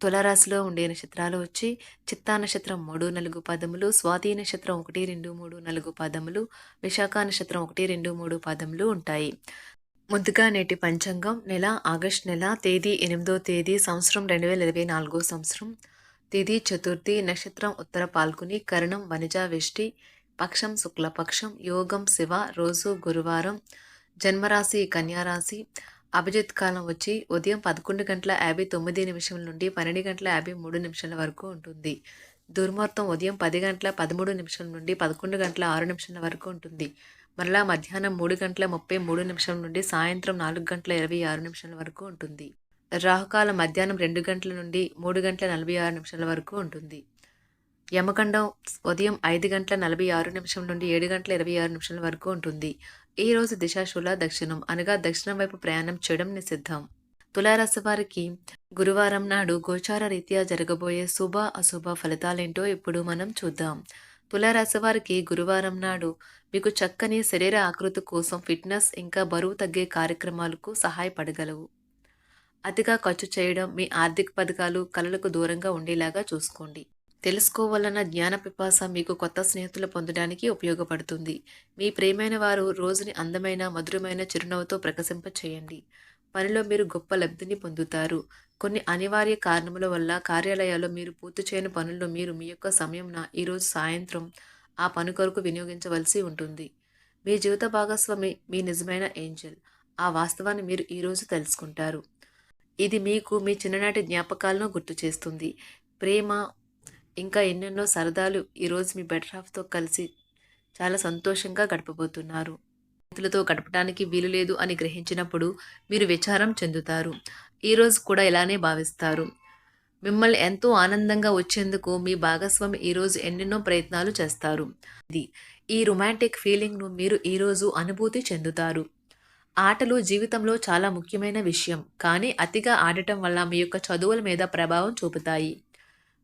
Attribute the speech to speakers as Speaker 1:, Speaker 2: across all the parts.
Speaker 1: తులారాశిలో ఉండే నక్షత్రాలు వచ్చి చిత్తా నక్షత్రం మూడు నాలుగు పదములు స్వాతి నక్షత్రం ఒకటి రెండు మూడు నాలుగు పదములు విశాఖ నక్షత్రం ఒకటి రెండు మూడు పదములు ఉంటాయి. ముందుగా నేటి పంచాంగం నెల ఆగస్ట్ నెల తేదీ ఎనిమిదో తేదీ సంవత్సరం రెండు వేల ఇరవై నాలుగో సంవత్సరం. తేదీ చతుర్థి నక్షత్రం ఉత్తర పాల్గొని కరణం వనిజా వెష్టి పక్షం శుక్లపక్షం యోగం శివ రోజు గురువారం జన్మరాశి కన్యారాశి అభిజిత్ కాలం వచ్చి ఉదయం పదకొండు గంటల యాభై తొమ్మిది నిమిషం నుండి పన్నెండు గంటల యాభై మూడు నిమిషాల వరకు ఉంటుంది. దుర్ముహూర్తం ఉదయం పది గంటల పదమూడు నిమిషం నుండి పదకొండు గంటల ఆరు నిమిషాల వరకు ఉంటుంది. మరలా మధ్యాహ్నం మూడు గంటల ముప్పై మూడు నిమిషం నుండి సాయంత్రం నాలుగు గంటల ఇరవై ఆరు నిమిషాల వరకు ఉంటుంది. రాహుకాలం మధ్యాహ్నం రెండు గంటల నుండి మూడు గంటల నలభై ఆరు నిమిషాల వరకు ఉంటుంది. యమకండం ఉదయం ఐదు గంటల నలభై ఆరు నిమిషం నుండి ఏడు గంటల ఇరవై ఆరు నిమిషాల వరకు ఉంటుంది. ఈ రోజు దిశాశూల దక్షిణం అనగా దక్షిణం వైపు ప్రయాణం చేయడం నిషిద్ధం. తులారాశి వారికి గురువారం నాడు గోచార రీత్యా జరగబోయే శుభ అశుభ ఫలితాలేంటో ఇప్పుడు మనం చూద్దాం. తులారాశి వారికి గురువారం నాడు మీకు చక్కని శరీర ఆకృతి కోసం ఫిట్నెస్ ఇంకా బరువు తగ్గే కార్యక్రమాలకు సహాయపడగలవు. అతిగా ఖర్చు చేయడం మీ ఆర్థిక పథకాలు కళలకు దూరంగా ఉండేలాగా చూసుకోండి. తెలుసుకోవాలన్న జ్ఞాన పిపాస మీకు కొత్త స్నేహితులు పొందడానికి ఉపయోగపడుతుంది. మీ ప్రేమైన వారు రోజుని అందమైన మధురమైన చిరునవ్వుతో ప్రకశింప చేయండి పనిలో మీరు గొప్ప లబ్ధిని పొందుతారు. కొన్ని అనివార్య కారణముల వల్ల కార్యాలయాల్లో మీరు పూర్తి చేయని పనుల్లో మీరు మీ యొక్క సమయంన ఈరోజు సాయంత్రం ఆ పని కొరకు వినియోగించవలసి ఉంటుంది. మీ జీవిత భాగస్వామి మీ నిజమైన ఏంజల్. ఆ వాస్తవాన్ని మీరు ఈరోజు తెలుసుకుంటారు. ఇది మీకు మీ చిన్ననాటి జ్ఞాపకాలను గుర్తు చేస్తుంది. ప్రేమ ఇంకా ఎన్నెన్నో సరదాలు ఈరోజు మీ బెటర్ హాఫ్తో కలిసి చాలా సంతోషంగా గడపబోతున్నారు. స్నేహితులతో గడపడానికి వీలు లేదు అని గ్రహించినప్పుడు మీరు విచారం చెందుతారు. ఈరోజు కూడా ఇలానే భావిస్తారు. మిమ్మల్ని ఎంతో ఆనందంగా వచ్చేందుకు మీ భాగస్వామి ఈరోజు ఎన్నెన్నో ప్రయత్నాలు చేస్తారు. ఇది ఈ రొమాంటిక్ ఫీలింగ్ను మీరు ఈరోజు అనుభూతి చెందుతారు. ఆటలు జీవితంలో చాలా ముఖ్యమైన విషయం కానీ అతిగా ఆడటం వల్ల మీ యొక్క చదువుల మీద ప్రభావం చూపుతాయి.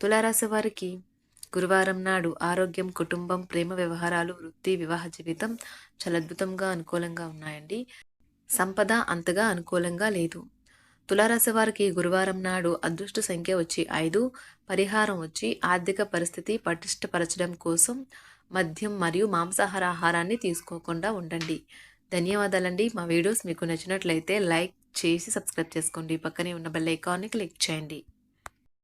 Speaker 1: తులారాశి వారికి గురువారం నాడు ఆరోగ్యం కుటుంబం ప్రేమ వ్యవహారాలు వృత్తి వివాహ జీవితం చాలా అద్భుతంగా అనుకూలంగా ఉన్నాయండి. సంపద అంతగా అనుకూలంగా లేదు. తులారాశి వారికి గురువారం నాడు అదృష్ట సంఖ్య వచ్చి ఐదు పరిహారం వచ్చి ఆర్థిక పరిస్థితి పటిష్టపరచడం కోసం మద్యం మరియు మాంసాహార ఆహారాన్ని తీసుకోకుండా ఉండండి. ధన్యవాదాలండి. మా వీడియోస్ మీకు నచ్చినట్లయితే లైక్ చేసి సబ్స్క్రైబ్ చేసుకోండి. పక్కనే ఉన్న బెల్ ఐకాన్ని క్లిక్ చేయండి.